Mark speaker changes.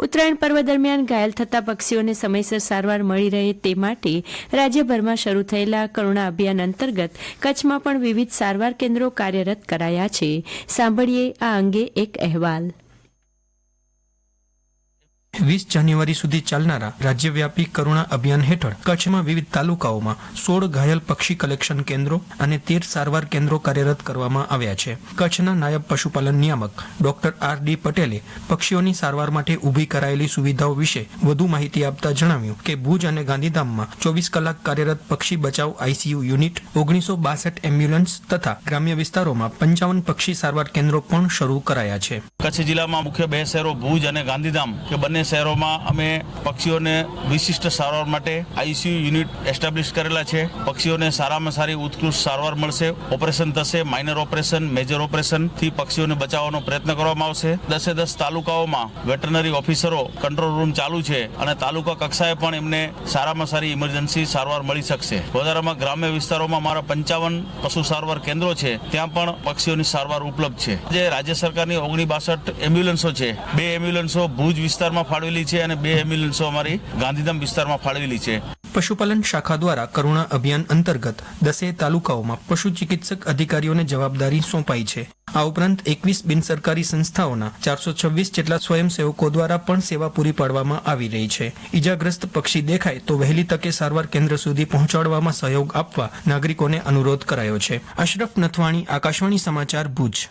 Speaker 1: ઉત્તરાયણ પર્વ દરમિયાન ઘાયલ થતા પક્ષીઓને સમયસર સારવાર મળી રહે તે માટે રાજ્યભરમાં શરૂ થયેલા કરુણા અભિયાન અંતર્ગત કચ્છમાં પણ વિવિધ સારવાર કેન્દ્રો કાર્યરત કરાયા છે. સાંભળીએ આ અંગે એક અહેવાલ.
Speaker 2: વીસ જાન્યુઆરી સુધી ચાલનારા રાજ્યવ્યાપી કરુણા અભિયાન હેઠળ કચ્છમાં વિવિધ તાલુકાઓમાં સોળ ઘાયલ પક્ષી કલેક્શન કેન્દ્રો અને તેર સારવાર કેન્દ્રો કાર્યરત કરવામાં આવ્યા છે. કચ્છના નાયબ પશુપાલન નિયામક ડોક્ટર આર ડી પટેલે પક્ષીઓની સારવાર માટે ઊભી કરાયેલી સુવિધાઓ વિશે વધુ માહિતી આપતા જણાવ્યું કે ભુજ અને ગાંધીધામમાં ચોવીસ કલાક કાર્યરત પક્ષી બચાવ આઈસીયુ યુનિટ, ઓગણીસો બાસઠ એમ્બ્યુલન્સ તથા ગ્રામ્ય વિસ્તારોમાં પંચાવન પક્ષી સારવાર કેન્દ્રો પણ શરૂ કરાયા છે.
Speaker 3: કચ્છ જિલ્લામાં મુખ્ય બે શહેરો ભુજ અને ગાંધીધામ, કે બંને શહેરોમાં અમે પક્ષીઓને વિશિષ્ટ સારવાર માટે આઈસીયુ યુનિટ એસ્ટાબ્લિશ કરેલા છે. પક્ષીઓને સારામાં સારી ઉત્કૃષ્ટ સારવાર મળશે. ઓપરેશન થશે, માઇનર ઓપરેશન, મેજર ઓપરેશનથી પક્ષીઓને બચાવવાનો પ્રયત્ન કરવામાં આવશે. દસે દસ તાલુકાઓમાં વેટરનરી ઓફિસરો કંટ્રોલ રૂમ ચાલુ છે અને તાલુકા કક્ષાએ પણ એમને સારામાં સારી ઇમરજન્સી સારવાર મળી શકશે. વધારામાં ગ્રામ્ય વિસ્તારોમાં મારા પંચાવન પશુ સારવાર કેન્દ્રો છે. ત્યાં પણ પક્ષીઓની સારવાર ઉપલબ્ધ છે. જે રાજ્ય સરકારની ઓગણી બાસઠ એમ્બ્યુલન્સો છે. બે એમ્બ્યુલન્સો ભુજ વિસ્તારમાં ફાળવેલી છે અને બે એમ્બ્યુલન્સો અમારી ગાંધીધામ વિસ્તારમાં ફાળવેલી છે.
Speaker 2: પશુપાલન શાખા દ્વારા કરુણા અભિયાન અંતર્ગત દસે તાલુકાઓમાં પશુ ચિકિત્સક અધિકારીઓને જવાબદારી સોંપાઈ છે. આ ઉપરાંત એકવીસ બિનસરકારી સંસ્થાઓના ચારસો છવ્વીસ જેટલા સ્વયંસેવકો દ્વારા પણ સેવા પૂરી પાડવામાં આવી રહી છે. ઈજાગ્રસ્ત પક્ષી દેખાય તો વહેલી તકે સારવાર કેન્દ્ર સુધી પહોંચાડવામાં સહયોગ આપવા નાગરિકોને અનુરોધ કરાયો છે. અશરફ નથવાણી, આકાશવાણી સમાચાર ભુજ.